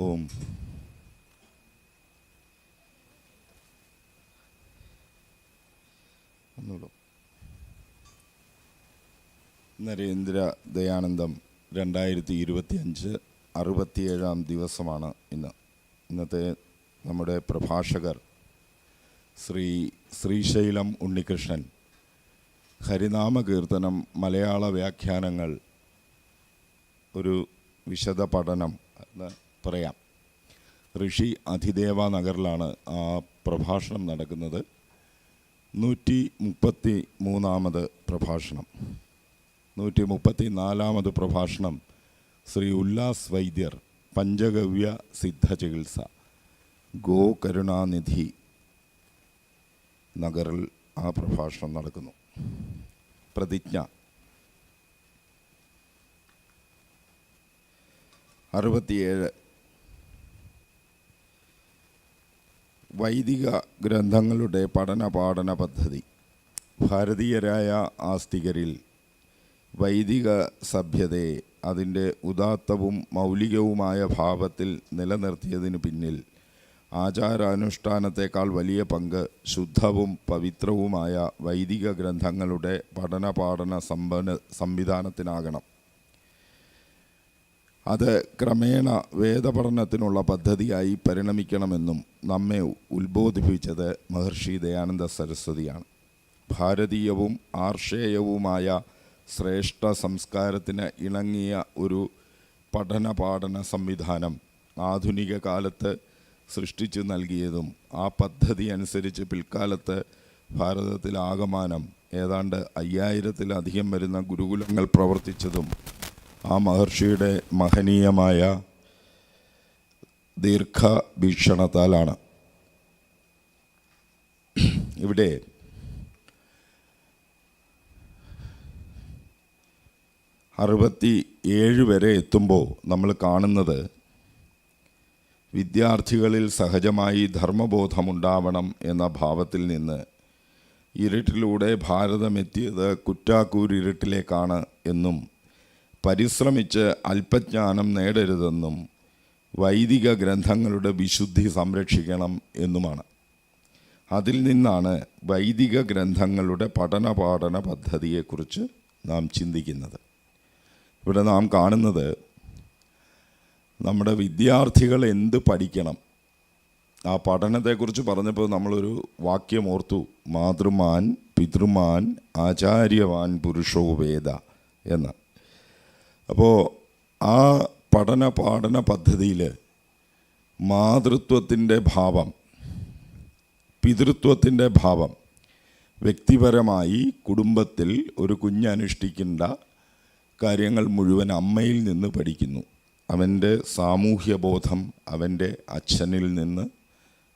ഓം. നരേന്ദ്ര ദയാനന്ദം രണ്ടായിരത്തി ഇരുപത്തി അഞ്ച് അറുപത്തിയേഴാം ദിവസമാണ് ഇന്ന്. ഇന്നത്തെ നമ്മുടെ പ്രഭാഷകർ ശ്രീ ശ്രീശൈലം ഉണ്ണികൃഷ്ണൻ. ഹരിനാമ കീർത്തനം മലയാള വ്യാഖ്യാനങ്ങൾ ഒരു വിശദ പഠനം. പറയാം. ഋഷി അധിദേവ നഗറിലാണ് ആ പ്രഭാഷണം നടക്കുന്നത്. നൂറ്റി മുപ്പത്തി മൂന്നാമത് പ്രഭാഷണം. നൂറ്റി മുപ്പത്തി നാലാമത് പ്രഭാഷണം ശ്രീ ഉല്ലാസ് വൈദ്യർ പഞ്ചഗവ്യ സിദ്ധ ചികിത്സ ഗോ കരുണാനിധി നഗറിൽ ആ പ്രഭാഷണം നടക്കുന്നു. പ്രതിജ്ഞ. അറുപത്തിയേഴ് വൈദിക ഗ്രന്ഥങ്ങളുടെ പഠന പാഠന പദ്ധതി. ഭാരതീയരായ ആസ്തികരിൽ വൈദിക സഭ്യതയെ അതിന്റെ ഉദാത്തവും മൗലികവുമായ ഭാവത്തിൽ നിലനിർത്തിയതിനു പിന്നിൽ ആചാരാനുഷ്ഠാനത്തെക്കാൾ വലിയ പങ്ക് ശുദ്ധവും പവിത്രവുമായ വൈദിക ഗ്രന്ഥങ്ങളുടെ പഠന പാഠന സമ്പന്ന സംവിധാനത്തിനാകണം. അത് ക്രമേണ വേദപഠനത്തിനുള്ള പദ്ധതിയായി പരിണമിക്കണമെന്നും നമ്മെ ഉത്ബോധിപ്പിച്ചത് മഹർഷി ദയാനന്ദ സരസ്വതിയാണ്. ഭാരതീയവും ആർഷേയവുമായ ശ്രേഷ്ഠ സംസ്കാരത്തിന് ഇണങ്ങിയ ഒരു പഠന പാഠന സംവിധാനം ആധുനിക കാലത്ത് സൃഷ്ടിച്ചു നൽകിയതും ആ പദ്ധതി അനുസരിച്ച് പിൽക്കാലത്ത് ഭാരതത്തിലാകമാനം ഏതാണ്ട് അയ്യായിരത്തിലധികം വരുന്ന ഗുരുകുലങ്ങൾ പ്രവർത്തിച്ചതും ആ മഹർഷിയുടെ മഹനീയമായ ദീർഘവീക്ഷണത്താലാണ്. ഇവിടെ അറുപത്തി ഏഴ് വരെ എത്തുമ്പോൾ നമ്മൾ കാണുന്നത് വിദ്യാർത്ഥികളിൽ സഹജമായി ധർമ്മബോധമുണ്ടാവണം എന്ന ഭാവത്തിൽ നിന്ന് ഇരുട്ടിലൂടെ ഭാരതമെത്തിയത് കുറ്റാക്കൂരിരുട്ടിലേക്കാണ് എന്നും പരിശ്രമിച്ച് അല്പജ്ഞാനം നേടരുതെന്നും വൈദിക ഗ്രന്ഥങ്ങളുടെ വിശുദ്ധി സംരക്ഷിക്കണം എന്നുമാണ്. അതിൽ നിന്നാണ് വൈദിക ഗ്രന്ഥങ്ങളുടെ പഠനപാഠന പദ്ധതിയെക്കുറിച്ച് നാം ചിന്തിക്കുന്നത്. ഇവിടെ നാം കാണുന്നത് നമ്മുടെ വിദ്യാർത്ഥികൾ എന്ത് പഠിക്കണം? ആ പഠനത്തെക്കുറിച്ച് പറഞ്ഞപ്പോൾ നമ്മളൊരു വാക്യം ഓർത്തു. മാതൃമാൻ പിതൃമാൻ ആചാര്യവാൻ പുരുഷോ വേദ എന്ന്. അപ്പോൾ ആ പഠന പാഠന പദ്ധതിയിൽ മാതൃത്വത്തിന്റെ ഭാവം പിതൃത്വത്തിന്റെ ഭാവം വ്യക്തിപരമായി കുടുംബത്തിൽ ഒരു കുഞ്ഞനുഷ്ഠിക്കേണ്ട കാര്യങ്ങൾ മുഴുവൻ അമ്മയിൽ നിന്ന് പഠിക്കുന്നു. അവന്റെ സാമൂഹ്യ ബോധം അവന്റെ അച്ഛനിൽ നിന്ന്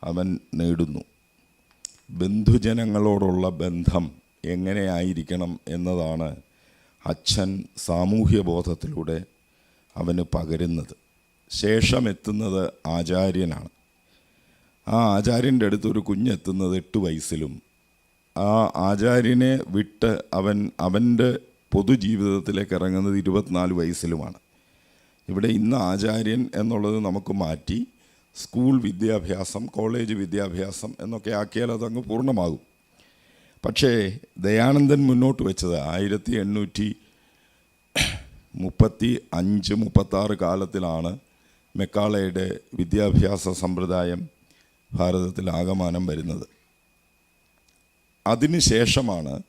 അവൻ നേടുന്നു. ബന്ധുജനങ്ങളോടുള്ള ബന്ധം എങ്ങനെയായിരിക്കണം എന്നതാണ് അച്ഛൻ സാമൂഹ്യ ബോധത്തിലൂടെ അവന് പകരുന്നത്. ശേഷം എത്തുന്നത് ആചാര്യനാണ്. ആ ആചാര്യന്റെ അടുത്ത് ഒരു കുഞ്ഞെത്തുന്നത് എട്ട് വയസ്സിലും. ആ ആചാര്യനെ വിട്ട് അവൻ അവന്റെ പൊതുജീവിതത്തിലേക്ക് ഇറങ്ങുന്നത് ഇരുപത്തിനാല് വയസ്സിലുമാണ്. ഇവിടെ ഇന്ന് ആചാര്യൻ എന്നുള്ളത് നമുക്ക് മാറ്റി സ്കൂൾ വിദ്യാഭ്യാസം കോളേജ് വിദ്യാഭ്യാസം എന്നൊക്കെ ആക്കിയാൽ അതങ്ങ് പൂർണമാകും. പക്ഷേ ദയാനന്ദൻ മുന്നോട്ട് വെച്ചത് ആയിരത്തി എണ്ണൂറ്റി മുപ്പത്തി അഞ്ച് മുപ്പത്താറ് കാലത്തിലാണ് മെക്കാളയുടെ വിദ്യാഭ്യാസ സമ്പ്രദായം ഭാരതത്തിൽ ആകമാനം വരുന്നത്. അതിനുശേഷമാണ്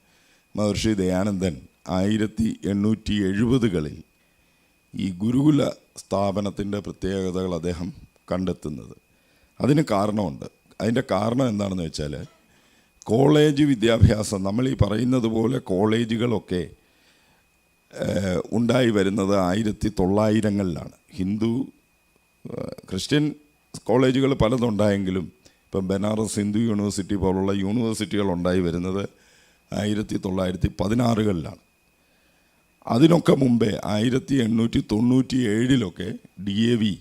മഹർഷി ദയാനന്ദൻ ആയിരത്തി എണ്ണൂറ്റി എഴുപതുകളിൽ ഈ ഗുരുകുല സ്ഥാപനത്തിന്റെ പ്രത്യേകതകൾ അദ്ദേഹം കണ്ടെത്തുന്നത്. അതിന് കാരണമുണ്ട്. അതിന്റെ കാരണം എന്താണെന്ന് വെച്ചാൽ കോളേജ് വിദ്യാഭ്യാസം നമ്മൾ ഈ പറയുന്നത് പോലെ കോളേജുകളൊക്കെ ഉണ്ടായി വരുന്നത് ആയിരത്തി തൊള്ളായിരങ്ങളിലാണ്. ഹിന്ദു ക്രിസ്ത്യൻ കോളേജുകൾ പലതുണ്ടായെങ്കിലും ഇപ്പം ബനാറസ് ഹിന്ദു യൂണിവേഴ്സിറ്റി പോലുള്ള യൂണിവേഴ്സിറ്റികൾ ഉണ്ടായി വരുന്നത് ആയിരത്തി തൊള്ളായിരത്തി പതിനാറുകളിലാണ്. അതിനൊക്കെ മുമ്പേ ആയിരത്തി എണ്ണൂറ്റി തൊണ്ണൂറ്റി ഏഴിലൊക്കെ ഡി എ വി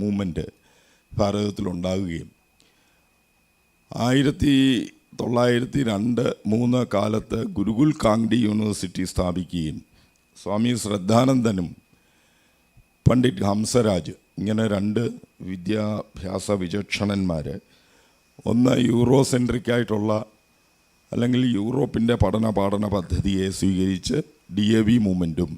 മൂവ്മെന്റ് ഭാരതത്തിലുണ്ടാകുകയും ആയിരത്തി തൊള്ളായിരത്തി രണ്ട് മൂന്ന് കാലത്ത് ഗുരുകുൽ കാങ്ഡി യൂണിവേഴ്സിറ്റി സ്ഥാപിക്കുകയും സ്വാമി ശ്രദ്ധാനന്ദനും പണ്ഡിറ്റ് ഹംസരാജ് ഇങ്ങനെ രണ്ട് വിദ്യാഭ്യാസ വിചക്ഷണന്മാർ ഒന്ന് യൂറോ സെൻട്രിക്കായിട്ടുള്ള അല്ലെങ്കിൽ യൂറോപ്പിന്റെ പഠന പാഠന പദ്ധതിയെ സ്വീകരിച്ച് ഡി എ വി മൂവ്മെന്റും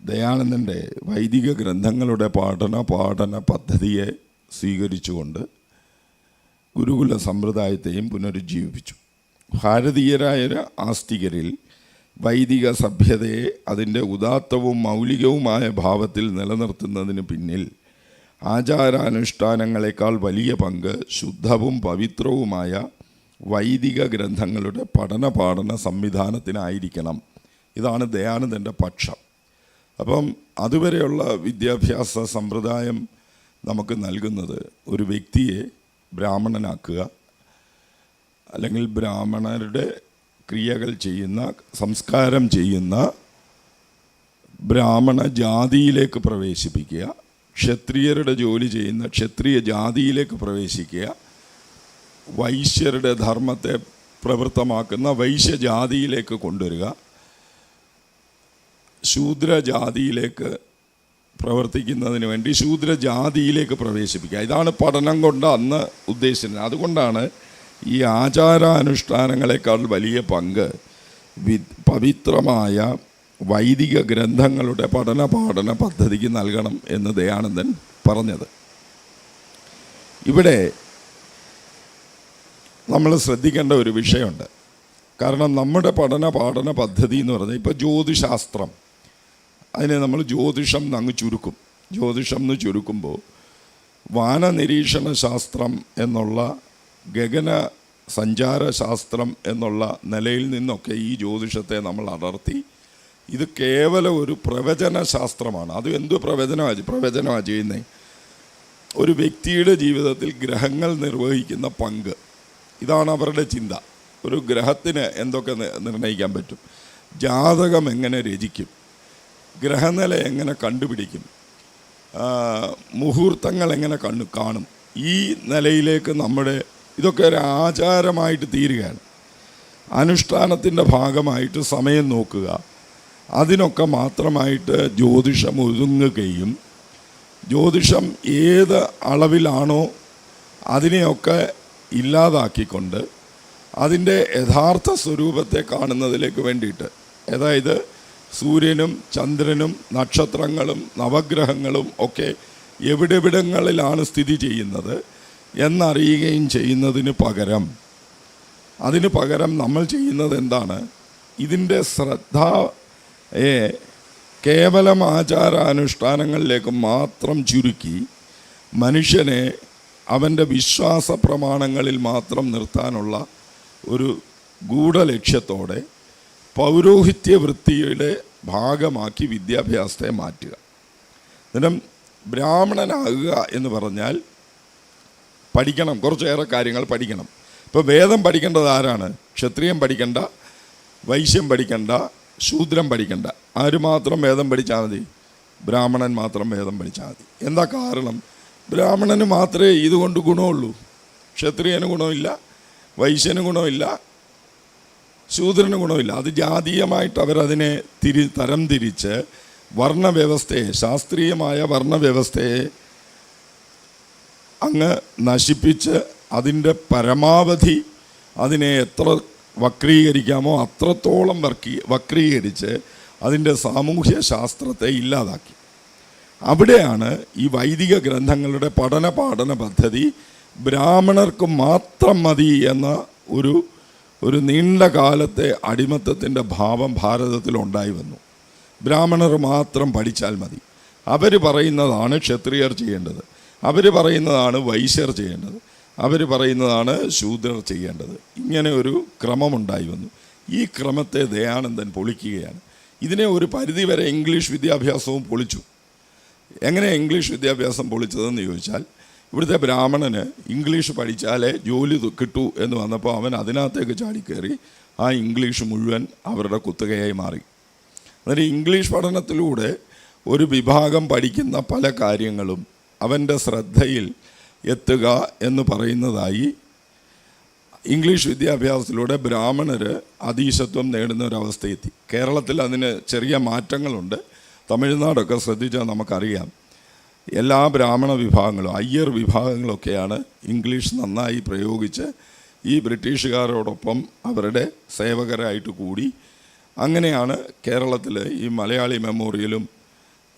ദയാനന്ദന്റെ വൈദിക ഗ്രന്ഥങ്ങളുടെ പഠന പാഠന പദ്ധതിയെ സ്വീകരിച്ചുകൊണ്ട് ഗുരുകുല സമ്പ്രദായത്തെയും പുനരുജ്ജീവിപ്പിച്ചു. ഭാരതീയരായ ആസ്തികരിൽ വൈദിക സഭ്യതയെ അതിന്റെ ഉദാത്തവും മൗലികവുമായ ഭാവത്തിൽ നിലനിർത്തുന്നതിന് പിന്നിൽ ആചാരാനുഷ്ഠാനങ്ങളെക്കാൾ വലിയ പങ്ക് ശുദ്ധവും പവിത്രവുമായ വൈദിക ഗ്രന്ഥങ്ങളുടെ പഠന പാഠന സംവിധാനത്തിനായിരിക്കണം. ഇതാണ് ദയാനന്ദന്റെ പക്ഷം. അപ്പം അതുവരെയുള്ള വിദ്യാഭ്യാസ സമ്പ്രദായം നമുക്ക് നൽകുന്നത് ഒരു വ്യക്തിയെ ബ്രാഹ്മണനാക്കുക. അല്ലെങ്കിൽ ബ്രാഹ്മണരുടെ ക്രിയകൾ ചെയ്യുന്ന സംസ്കാരം ചെയ്യുന്ന ബ്രാഹ്മണ ജാതിയിലേക്ക് പ്രവേശിപ്പിക്കുക. ക്ഷത്രിയരുടെ ജോലി ചെയ്യുന്ന ക്ഷത്രിയ ജാതിയിലേക്ക് പ്രവേശിക്കുക. വൈശ്യരുടെ ധർമ്മത്തെ പ്രവൃത്തമാക്കുന്ന വൈശ്യജാതിയിലേക്ക് കൊണ്ടുവരിക. ശൂദ്രജാതിയിലേക്ക് പ്രവർത്തിക്കുന്നതിന് വേണ്ടി ശൂദ്രജാതിയിലേക്ക് പ്രവേശിപ്പിക്കുക. ഇതാണ് പഠനം കൊണ്ട് അന്ന് ഉദ്ദേശിച്ചത്. അതുകൊണ്ടാണ് ഈ ആചാരാനുഷ്ഠാനങ്ങളെക്കാൾ വലിയ പങ്ക് വി പവിത്രമായ വൈദിക ഗ്രന്ഥങ്ങളുടെ പഠന പാഠന പദ്ധതിക്ക് നൽകണം എന്ന് ദയാനന്ദൻ പറഞ്ഞത്. ഇവിടെ നമ്മൾ ശ്രദ്ധിക്കേണ്ട ഒരു വിഷയമുണ്ട്. കാരണം നമ്മുടെ പഠന പാഠന പദ്ധതി എന്ന് പറഞ്ഞാൽ ഇപ്പോൾ ജ്യോതിശാസ്ത്രം. അതിനെ നമ്മൾ ജ്യോതിഷം അങ്ങ് ചുരുക്കും. ജ്യോതിഷം എന്ന് ചുരുക്കുമ്പോൾ വാനനിരീക്ഷണ ശാസ്ത്രം എന്നുള്ള ഗഗന സഞ്ചാര ശാസ്ത്രം എന്നുള്ള നിലയിൽ നിന്നൊക്കെ ഈ ജ്യോതിഷത്തെ നമ്മൾ അടർത്തി. ഇത് കേവലം ഒരു പ്രവചന ശാസ്ത്രമാണ് അത് എന്ത് പ്രവചനമാണ് പ്രവചനമാണ് ചെയ്യുന്നത് ഒരു വ്യക്തിയുടെ ജീവിതത്തിൽ ഗ്രഹങ്ങൾ നിർവഹിക്കുന്ന പങ്ക്. ഇതാണ് അവരുടെ ചിന്ത. ഒരു ഗ്രഹത്തിന് എന്തൊക്കെ നിർണയിക്കാൻ പറ്റും? ജാതകം എങ്ങനെ രചിക്കും? ഗ്രഹനില എങ്ങനെ കണ്ടുപിടിക്കും? മുഹൂർത്തങ്ങൾ എങ്ങനെ കണ്ടു കാണും? ഈ നിലയിലേക്ക് നമ്മുടെ ഇതൊക്കെ ഒരു ആചാരമായിട്ട് തീരുകയാണ്. അനുഷ്ഠാനത്തിന്റെ ഭാഗമായിട്ട് സമയം നോക്കുക. അതിനൊക്കെ മാത്രമായിട്ട് ജ്യോതിഷം ഒതുങ്ങുകയും ജ്യോതിഷം ഏത് അളവിലാണോ അതിനെയൊക്കെ ഇല്ലാതാക്കിക്കൊണ്ട് അതിന്റെ യഥാർത്ഥ സ്വരൂപത്തെ കാണുന്നതിലേക്ക് വേണ്ടിയിട്ട്. അതായത് സൂര്യനും ചന്ദ്രനും നക്ഷത്രങ്ങളും നവഗ്രഹങ്ങളും ഒക്കെ എവിടെവിടങ്ങളിലാണ് സ്ഥിതി ചെയ്യുന്നത് എന്നറിയുകയും ചെയ്യുന്നതിന് പകരം. അതിന് പകരം നമ്മൾ ചെയ്യുന്നത് എന്താണ്? ഇതിന്റെ ശ്രദ്ധ ഏ, കേവലം ആചാരാനുഷ്ഠാനങ്ങളിലേക്ക് മാത്രം ചുരുക്കി മനുഷ്യനെ അവന്റെ വിശ്വാസ പ്രമാണങ്ങളിൽ മാത്രം നിർത്താനുള്ള ഒരു ഗൂഢലക്ഷ്യത്തോടെ പൗരോഹിത്യ വൃത്തിയുടെ ഭാഗമാക്കി വിദ്യാഭ്യാസത്തെ മാറ്റുക. അന്നേരം ബ്രാഹ്മണനാകുക എന്ന് പറഞ്ഞാൽ പഠിക്കണം കുറച്ചേറെ കാര്യങ്ങൾ പഠിക്കണം. ഇപ്പോൾ വേദം പഠിക്കേണ്ടത് ആരാണ്? ക്ഷത്രിയം പഠിക്കണ്ട വൈശ്യം പഠിക്കണ്ട ശൂദ്രം പഠിക്കണ്ട. ആര് മാത്രം വേദം പഠിച്ചാൽ മതി? ബ്രാഹ്മണൻ മാത്രം വേദം പഠിച്ചാൽ മതി. എന്താ കാരണം? ബ്രാഹ്മണന് മാത്രമേ ഇതുകൊണ്ട് ഗുണമുള്ളൂ. ക്ഷത്രിയന് ഗുണമില്ല വൈശ്യന് ഗുണമില്ല ശൂദ്രന് ഗുണമില്ല. അത് ജാതീയമായിട്ട് അവരതിനെ തിരി തരം തിരിച്ച് വർണവ്യവസ്ഥയെ ശാസ്ത്രീയമായ വർണവ്യവസ്ഥയെ അങ്ങ് നശിപ്പിച്ച് അതിന്റെ പരമാവധി അതിനെ എത്ര വക്രീകരിക്കാമോ അത്രത്തോളം വർക്കി വക്രീകരിച്ച് അതിന്റെ സാമൂഹ്യ ശാസ്ത്രത്തെ ഇല്ലാതാക്കി. അവിടെയാണ് ഈ വൈദിക ഗ്രന്ഥങ്ങളുടെ പഠന പാഠന പദ്ധതി ബ്രാഹ്മണർക്ക് മാത്രം മതി എന്ന ഒരു ഒരു നീണ്ട കാലത്തെ അടിമത്തത്തിന്റെ ഭാവം ഭാരതത്തിൽ ഉണ്ടായി വന്നു. ബ്രാഹ്മണർ മാത്രം പഠിച്ചാൽ മതി. അവർ പറയുന്നതാണ് ക്ഷത്രിയർ ചെയ്യേണ്ടത്. അവർ പറയുന്നതാണ് വൈശ്യർ ചെയ്യേണ്ടത്. അവർ പറയുന്നതാണ് ശൂദ്രർ ചെയ്യേണ്ടത്. ഇങ്ങനെ ഒരു ക്രമമുണ്ടായി വന്നു. ഈ ക്രമത്തെ ദയാനന്ദൻ പൊളിക്കുകയാണ്. ഇതിനെ ഒരു പരിധിവരെ ഇംഗ്ലീഷ് വിദ്യാഭ്യാസവും പൊളിച്ചു. എങ്ങനെ ഇംഗ്ലീഷ് വിദ്യാഭ്യാസം പൊളിച്ചതെന്ന് ചോദിച്ചാൽ ഇവിടുത്തെ ബ്രാഹ്മണന് ഇംഗ്ലീഷ് പഠിച്ചാലേ ജോലി കിട്ടൂ എന്ന് വന്നപ്പോൾ അവൻ അതിനകത്തേക്ക് ചാടിക്കയറി ആ ഇംഗ്ലീഷ് മുഴുവൻ അവരുടെ കുത്തകയായി മാറി. അന്നേരം ഇംഗ്ലീഷ് പഠനത്തിലൂടെ ഒരു വിഭാഗം പഠിക്കുന്ന പല കാര്യങ്ങളും അവന്റെ ശ്രദ്ധയിൽ എത്തുക എന്ന് പറയുന്നതായി ഇംഗ്ലീഷ് വിദ്യാഭ്യാസത്തിലൂടെ ബ്രാഹ്മണർ അതീശത്വം നേടുന്ന ഒരവസ്ഥയെത്തി കേരളത്തിൽ അതിന് ചെറിയ മാറ്റങ്ങളുണ്ട്. തമിഴ്നാടൊക്കെ ശ്രദ്ധിച്ചാൽ നമുക്കറിയാം. എല്ലാ ബ്രാഹ്മണ വിഭാഗങ്ങളും അയ്യർ വിഭാഗങ്ങളൊക്കെയാണ് ഇംഗ്ലീഷ് നന്നായി പ്രയോഗിച്ച് ഈ ബ്രിട്ടീഷുകാരോടൊപ്പം അവരുടെ സേവകരായിട്ട് കൂടി. അങ്ങനെയാണ് കേരളത്തിൽ ഈ മലയാളി മെമ്മോറിയലും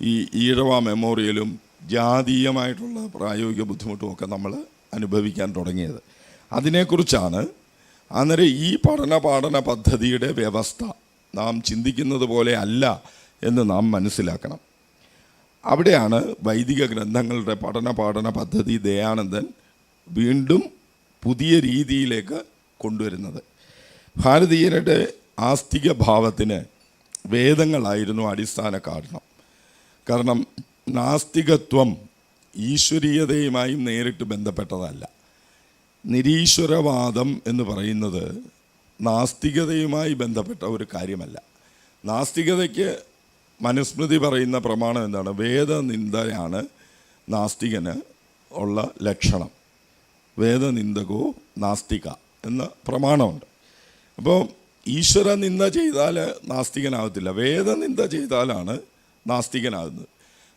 ഈ ഈഴവ മെമ്മോറിയലും ജാതീയമായിട്ടുള്ള പ്രായോഗിക ബുദ്ധിമുട്ടുമൊക്കെ നമ്മൾ അനുഭവിക്കാൻ തുടങ്ങിയത്. അതിനെക്കുറിച്ചാണ് അന്നേരം ഈ പഠന പാഠന പദ്ധതിയുടെ വ്യവസ്ഥ നാം ചിന്തിക്കുന്നത് പോലെ അല്ല എന്ന് നാം മനസ്സിലാക്കണം. അവിടെയാണ് വൈദിക ഗ്രന്ഥങ്ങളുടെ പഠന പാഠന പദ്ധതി ദയാനന്ദൻ വീണ്ടും പുതിയ രീതിയിലേക്ക് കൊണ്ടുവരുന്നത്. ഭാരതീയരുടെ ആസ്തിക ഭാവത്തിന് വേദങ്ങളായിരുന്നു അടിസ്ഥാന കാരണം. കാരണം നാസ്തികത്വം ഈശ്വരീയതയുമായും നേരിട്ട് ബന്ധപ്പെട്ടതല്ല. നിരീശ്വരവാദം എന്ന് പറയുന്നത് നാസ്തികതയുമായി ബന്ധപ്പെട്ട ഒരു കാര്യമല്ല. നാസ്തികതയ്ക്ക് മനുസ്മൃതി പറയുന്ന പ്രമാണം എന്താണ്? വേദനിന്ദയാണ് നാസ്തികന് ഉള്ള ലക്ഷണം. വേദനിന്ദകോ നാസ്തിക എന്ന പ്രമാണമുണ്ട്. അപ്പോൾ ഈശ്വര നിന്ദ ചെയ്താൽ നാസ്തികനാകത്തില്ല വേദനിന്ദ ചെയ്താലാണ് നാസ്തികനാകുന്നത്.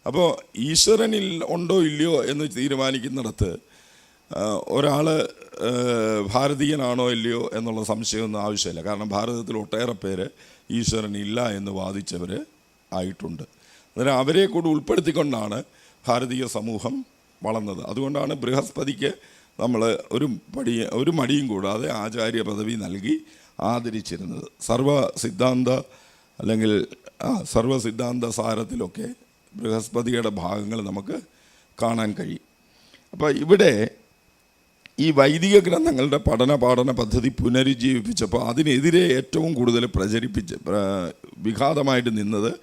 അപ്പോൾ ഈശ്വരനിൽ ഉണ്ടോ ഇല്ലയോ എന്ന് തീരുമാനിക്കുന്നിടത്ത് ഒരാൾ ഭാരതീയനാണോ ഇല്ലയോ എന്നുള്ള സംശയമൊന്നും ആവശ്യമില്ല. കാരണം ഭാരതത്തിൽ ഒട്ടേറെ പേര് ഈശ്വരൻ ഇല്ല എന്ന് വാദിച്ചവർ ആയിട്ടുണ്ട്. അന്നേരം അവരെ കൂടി ഉൾപ്പെടുത്തിക്കൊണ്ടാണ് ഭാരതീയ സമൂഹം വളർന്നത്. അതുകൊണ്ടാണ് ബൃഹസ്പതിക്ക് നമ്മൾ ഒരു പടി ഒരു മടിയും കൂടാതെ ആചാര്യ പദവി നൽകി ആദരിച്ചിരുന്നത്. സർവ സിദ്ധാന്ത അല്ലെങ്കിൽ സർവ സിദ്ധാന്ത സാരത്തിലൊക്കെ ബൃഹസ്പതിയുടെ ഭാഗങ്ങൾ നമുക്ക് കാണാൻ കഴിയും. അപ്പോൾ ഇവിടെ ഈ വൈദിക ഗ്രന്ഥങ്ങളുടെ പഠന പാഠന പദ്ധതി പുനരുജ്ജീവിപ്പിച്ചപ്പോൾ അതിനെതിരെ ഏറ്റവും കൂടുതൽ പ്രചരിപ്പിച്ച് പ്ര- വിഘാതമായിട്ട് നിന്നത്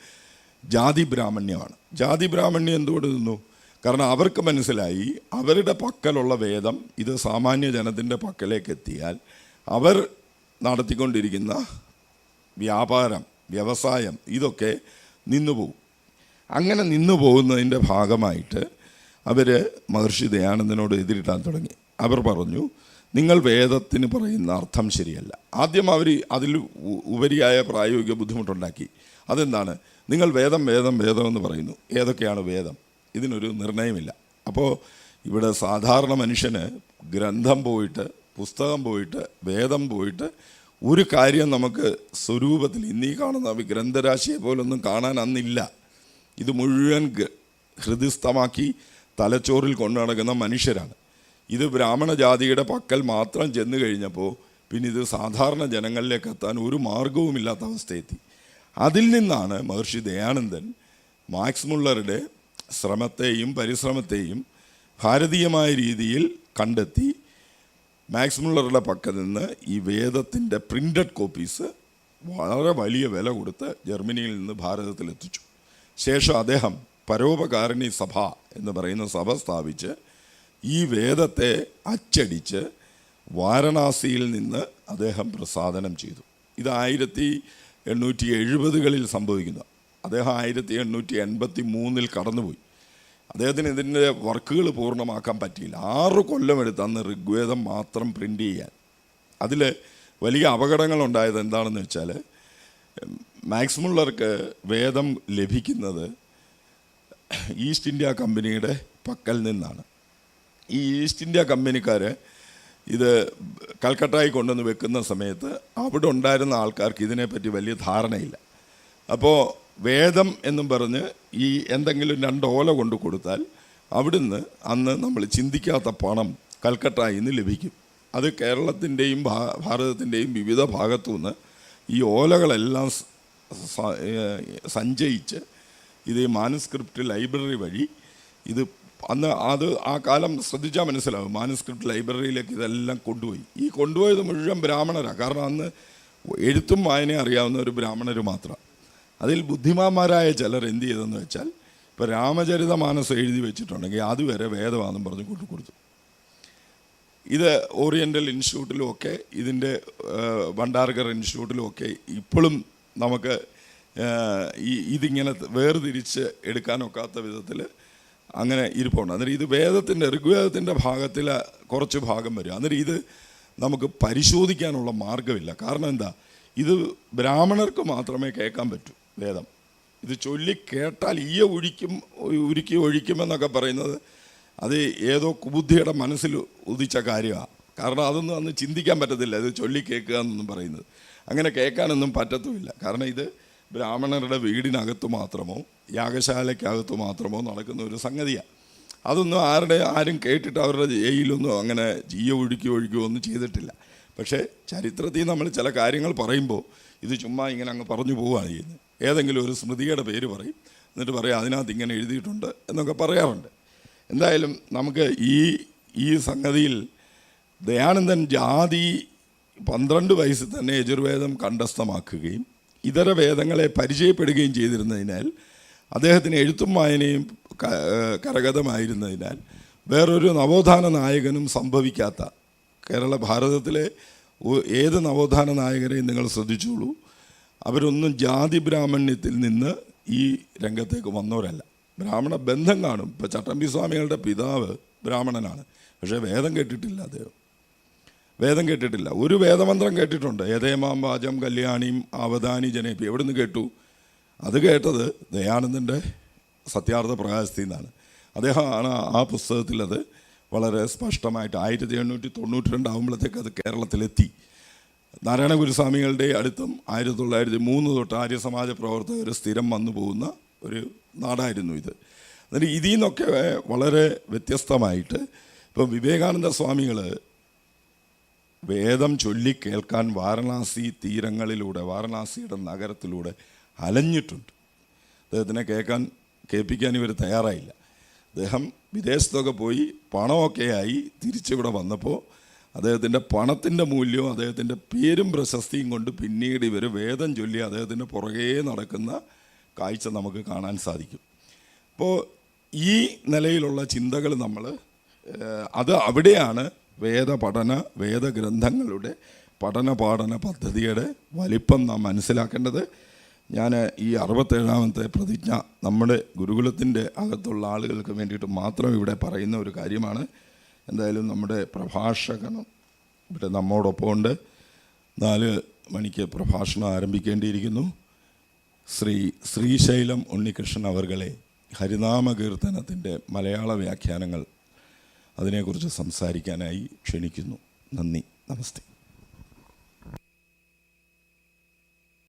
ജാതി ബ്രാഹ്മണ്യമാണ്. ജാതി ബ്രാഹ്മണ്യം എന്തുകൊണ്ട് നിന്നു? കാരണം അവർക്ക് മനസ്സിലായി അവരുടെ പക്കലുള്ള വേദം ഇത് സാമാന്യ ജനത്തിന്റെ പക്കലേക്ക് എത്തിയാൽ അവർ നടത്തിക്കൊണ്ടിരിക്കുന്ന വ്യാപാരം വ്യവസായം ഇതൊക്കെ നിന്നുപോകും. അങ്ങനെ നിന്നു പോകുന്നതിന്റെ ഭാഗമായിട്ട് അവർ മഹർഷി ദയാനന്ദനോട് എതിരിട്ടാൻ തുടങ്ങി. അവർ പറഞ്ഞു നിങ്ങൾ വേദത്തിന് പറയുന്ന അർത്ഥം ശരിയല്ല. ആദ്യം അവർ അതിൽ ഉപരിയായ പ്രായോഗിക ബുദ്ധിമുട്ടുണ്ടാക്കി. അതെന്താണ്? നിങ്ങൾ വേദം വേദം വേദം എന്ന് പറയുന്നു. ഏതൊക്കെയാണ് വേദം? ഇതിനൊരു നിർണയമില്ല. അപ്പോൾ ഇവിടെ സാധാരണ മനുഷ്യന് ഗ്രന്ഥം പോയിട്ട് പുസ്തകം പോയിട്ട് വേദം പോയിട്ട് ഒരു കാര്യം നമുക്ക് സ്വരൂപത്തിൽ ഇന്നീ കാണുന്ന ഗ്രന്ഥരാശിയെ പോലൊന്നും കാണാൻ അന്നില്ല. ഇത് മുഴുവൻ ഹൃദയസ്ഥമാക്കി തലച്ചോറിൽ കൊണ്ടു നടക്കുന്ന മനുഷ്യരാണ്. ഇത് ബ്രാഹ്മണ ജാതിയുടെ പക്കൽ മാത്രം ചെന്നു കഴിഞ്ഞപ്പോൾ പിന്നെ ഇത് സാധാരണ ജനങ്ങളിലേക്ക് എത്താൻ ഒരു മാർഗവുമില്ലാത്ത അവസ്ഥയെത്തി. അതിൽ നിന്നാണ് മഹർഷി ദയാനന്ദൻ മാക്സ് മുള്ളറുടെ ശ്രമത്തെയും പരിശ്രമത്തെയും ഭാരതീയമായ രീതിയിൽ കണ്ടെത്തി മാക്സ് മുള്ളറുടെ പക്കൽ നിന്ന് ഈ വേദത്തിന്റെ പ്രിന്റഡ് കോപ്പീസ് വളരെ വലിയ വില കൊടുത്ത് ജർമ്മനിയിൽ നിന്ന് ഭാരതത്തിൽ എത്തിച്ചു. ശേഷം അദ്ദേഹം പരോപകാരണി സഭ എന്ന് പറയുന്ന സഭ സ്ഥാപിച്ച് ഈ വേദത്തെ അച്ചടിച്ച് വാരണാസിയിൽ നിന്ന് അദ്ദേഹം പ്രസാദനം ചെയ്തു. ഇത് ആയിരത്തി എണ്ണൂറ്റി എഴുപതുകളിൽ സംഭവിക്കുന്നത് അദ്ദേഹം ആയിരത്തി എണ്ണൂറ്റി എൺപത്തി മൂന്നിൽ കടന്നുപോയി. അദ്ദേഹത്തിന് ഇതിന്റെ വർക്കുകൾ പൂർണമാക്കാൻ പറ്റിയില്ല. ആറ് കൊല്ലം എടുത്ത് അന്ന് ഋഗ്വേദം മാത്രം പ്രിന്റ് ചെയ്യാൻ. അതിൽ വലിയ അപകടങ്ങൾ ഉണ്ടായത് എന്താണെന്ന് വെച്ചാൽ മാക്സ് മുള്ളർക്ക് വേദം ലഭിക്കുന്നത് ഈസ്റ്റ് ഇന്ത്യ കമ്പനിയുടെ പക്കൽ നിന്നാണ്. ഈ ഈസ്റ്റ് ഇന്ത്യ കമ്പനിക്കാർ ഇത് കൽക്കട്ടയിൽ കൊണ്ടുവന്ന് വെക്കുന്ന സമയത്ത് അവിടെ ഉണ്ടായിരുന്ന ആൾക്കാർക്ക് ഇതിനെപ്പറ്റി വലിയ ധാരണയില്ല. അപ്പോൾ വേദം എന്നും പറഞ്ഞ് ഈ എന്തെങ്കിലും രണ്ട് ഓല കൊണ്ട് കൊടുത്താൽ അവിടുന്ന് അന്ന് നമ്മൾ ചിന്തിക്കാത്ത പണം കൽക്കട്ടയിൽ നിന്ന് ലഭിക്കും. അത് കേരളത്തിന്റെയും ഭാരതത്തിന്റെയും വിവിധ ഭാഗത്തു നിന്ന് ഈ ഓലകളെല്ലാം സഞ്ചയിച്ച് ഇത് മാനുസ്ക്രിപ്റ്റ് ലൈബ്രറി വഴി ഇത് അന്ന് അത് ആ കാലം ശ്രദ്ധിച്ചാൽ മനസ്സിലാവും. മാനുസ്ക്രിപ്റ്റ് ലൈബ്രറിയിലേക്ക് ഇതെല്ലാം കൊണ്ടുപോയി. ഈ കൊണ്ടുപോയത് മുഴുവൻ ബ്രാഹ്മണരാണ് കാരണം അന്ന് എഴുത്തും വായനയും അറിയാവുന്ന ഒരു ബ്രാഹ്മണർ മാത്രം. അതിൽ ബുദ്ധിമാന്മാരായ ചിലർ എന്ത് ചെയ്തെന്ന് വെച്ചാൽ ഇപ്പോൾ രാമചരിത മാനസം എഴുതി വെച്ചിട്ടുണ്ടെങ്കിൽ അതുവരെ വേദമാണെന്നും പറഞ്ഞ് കൊണ്ടു കൊടുത്തു. ഇത് ഓറിയന്റൽ ഇൻസ്റ്റിറ്റ്യൂട്ടിലും ഒക്കെ ഇതിന്റെ ഭണ്ഡാർഗർ ഇൻസ്റ്റിറ്റ്യൂട്ടിലും ഒക്കെ ഇപ്പോഴും നമുക്ക് ഈ ഇതിങ്ങനെ വേർതിരിച്ച് എടുക്കാനൊക്കാത്ത വിധത്തിൽ അങ്ങനെ ഇരിപ്പുണ്ട്. അന്നേരം ഇത് വേദത്തിന്റെ ഋഗ്വേദത്തിന്റെ ഭാഗത്തിൽ കുറച്ച് ഭാഗം വരും. അന്നേരം ഇത് നമുക്ക് പരിശോധിക്കാനുള്ള മാർഗമില്ല കാരണം എന്താ? ഇത് ബ്രാഹ്മണർക്ക് മാത്രമേ കേൾക്കാൻ പറ്റൂ വേദം. ഇത് ചൊല്ലി കേട്ടാൽ ഈയ ഒഴിക്കും ഉരുക്കി ഒഴിക്കുമെന്നൊക്കെ പറയുന്നത് അത് ഏതോ കുബുദ്ധിയുടെ മനസ്സിൽ ഉദിച്ച കാര്യമാണ് കാരണം അതൊന്നും അന്ന് ചിന്തിക്കാൻ പറ്റത്തില്ല. ഇത് ചൊല്ലി കേൾക്കുക എന്നൊന്നും പറയുന്നത്. അങ്ങനെ കേൾക്കാനൊന്നും പറ്റത്തുമില്ല. കാരണം ഇത് ബ്രാഹ്മണരുടെ വീടിനകത്ത് മാത്രമോ യാഗശാലയ്ക്കകത്ത് മാത്രമോ നടക്കുന്ന ഒരു സംഗതിയാണ് അതൊന്നും ആരുടെ ആരും കേട്ടിട്ട് അവരുടെ ജയിലൊന്നും അങ്ങനെ ജീയ ഒഴുക്കി ഒഴുക്കുകയോ ഒന്നും ചെയ്തിട്ടില്ല. പക്ഷേ ചരിത്രത്തിൽ നമ്മൾ ചില കാര്യങ്ങൾ പറയുമ്പോൾ ഇത് ചുമ്മാ ഇങ്ങനെ അങ്ങ് പറഞ്ഞു പോവുകയാണ് ചെയ്യുന്നത്. ഏതെങ്കിലും ഒരു സ്മൃതിയുടെ പേര് പറയും. എന്നിട്ട് പറയും അതിനകത്ത് ഇങ്ങനെ എഴുതിയിട്ടുണ്ട് എന്നൊക്കെ പറയാറുണ്ട്. എന്തായാലും നമുക്ക് ഈ ഈ സംഗതിയിൽ ദയാനന്ദൻ ജാതി പന്ത്രണ്ട് വയസ്സിൽ തന്നെ യജുർവേദം കണ്ഠസ്ഥമാക്കുകയും ഇതര വേദങ്ങളെ പരിചയപ്പെടുകയും ചെയ്തിരുന്നതിനാൽ അദ്ദേഹത്തിന് എഴുത്തും വായനയും കരഗതമായിരുന്നതിനാൽ വേറൊരു നവോത്ഥാന നായകനും സംഭവിക്കാത്ത കേരള ഭാരതത്തിലെ ഏത് നവോത്ഥാന നായകരെയും നിങ്ങൾ ശ്രദ്ധിച്ചോളൂ. അവരൊന്നും ജാതി ബ്രാഹ്മണ്യത്തിൽ നിന്ന് ഈ രംഗത്തേക്ക് വന്നവരല്ല. ബ്രാഹ്മണ ബന്ധം കാണും. ഇപ്പോൾ ചട്ടമ്പി സ്വാമികളുടെ പിതാവ് ബ്രാഹ്മണനാണ്. പക്ഷേ വേദം കേട്ടിട്ടില്ല അദ്ദേഹം. വേദം കേട്ടിട്ടില്ല. ഒരു വേദമന്ത്രം കേട്ടിട്ടുണ്ട്. ഏതേമാം വാചം കല്യാണിയും അവധാനി ജനേപ്പി എവിടെ നിന്ന് കേട്ടു? അത് കേട്ടത് ദയാനന്ദന്റെ സത്യാർത്ഥ പ്രകാശത്തിൽ നിന്നാണ്. അദ്ദേഹമാണ് ആ പുസ്തകത്തിൽ അത് വളരെ സ്പഷ്ടമായിട്ട് ആയിരത്തി എണ്ണൂറ്റി തൊണ്ണൂറ്റി രണ്ടാകുമ്പോഴത്തേക്ക് അത് കേരളത്തിലെത്തി. നാരായണ ഗുരുസ്വാമികളുടെ അടുത്തും ആയിരത്തി തൊള്ളായിരത്തി മൂന്ന് തൊട്ട് ആര്യസമാജ പ്രവർത്തകർ സ്ഥിരം വന്നു പോകുന്ന ഒരു നാടായിരുന്നു ഇത്. എന്നിട്ട് ഇതിൽ നിന്നൊക്കെ വളരെ വ്യത്യസ്തമായിട്ട് ഇപ്പം വിവേകാനന്ദ സ്വാമികൾ വേദം ചൊല്ലി കേൾക്കാൻ വാരണാസി തീരങ്ങളിലൂടെ വാരണാസിയുടെ നഗരത്തിലൂടെ അലഞ്ഞിട്ടുണ്ട്. അദ്ദേഹത്തിനെ കേൾക്കാൻ കേൾപ്പിക്കാൻ ഇവർ തയ്യാറായില്ല. അദ്ദേഹം വിദേശത്തൊക്കെ പോയി പണമൊക്കെ ആയി തിരിച്ചിവിടെ വന്നപ്പോൾ അദ്ദേഹത്തിന്റെ പണത്തിന്റെ മൂല്യവും അദ്ദേഹത്തിന്റെ പേരും പ്രശസ്തിയും കൊണ്ട് പിന്നീട് ഇവർ വേദം ചൊല്ലി അദ്ദേഹത്തിന്റെ പുറകേ നടക്കുന്ന കാഴ്ച നമുക്ക് കാണാൻ സാധിക്കും. അപ്പോൾ ഈ നിലയിലുള്ള ചിന്തകൾ നമ്മൾ അത് അവിടെയാണ് വേദപഠന വേദഗ്രന്ഥങ്ങളുടെ പഠന പാഠന പദ്ധതിയുടെ വലിപ്പം നാം മനസ്സിലാക്കേണ്ടത്. ഞാൻ ഈ അറുപത്തേഴാമത്തെ പ്രതിജ്ഞ നമ്മുടെ ഗുരുകുലത്തിന്റെ അകത്തുള്ള ആളുകൾക്ക് വേണ്ടിയിട്ട് മാത്രം ഇവിടെ പറയുന്ന ഒരു കാര്യമാണ്. എന്തായാലും നമ്മുടെ പ്രഭാഷകനും ഇവിടെ നമ്മോടൊപ്പമുണ്ട്. നാല് മണിക്ക് പ്രഭാഷണം ആരംഭിക്കേണ്ടിയിരിക്കുന്നു. ശ്രീ ശ്രീശൈലം ഉണ്ണികൃഷ്ണൻ അവർകളെ ഹരിനാമകീർത്തനത്തിന്റെ മലയാള വ്യാഖ്യാനങ്ങൾ അതിനെക്കുറിച്ച് സംസാരിക്കാനായി ക്ഷണിക്കുന്നു. നന്ദി. നമസ്തേ.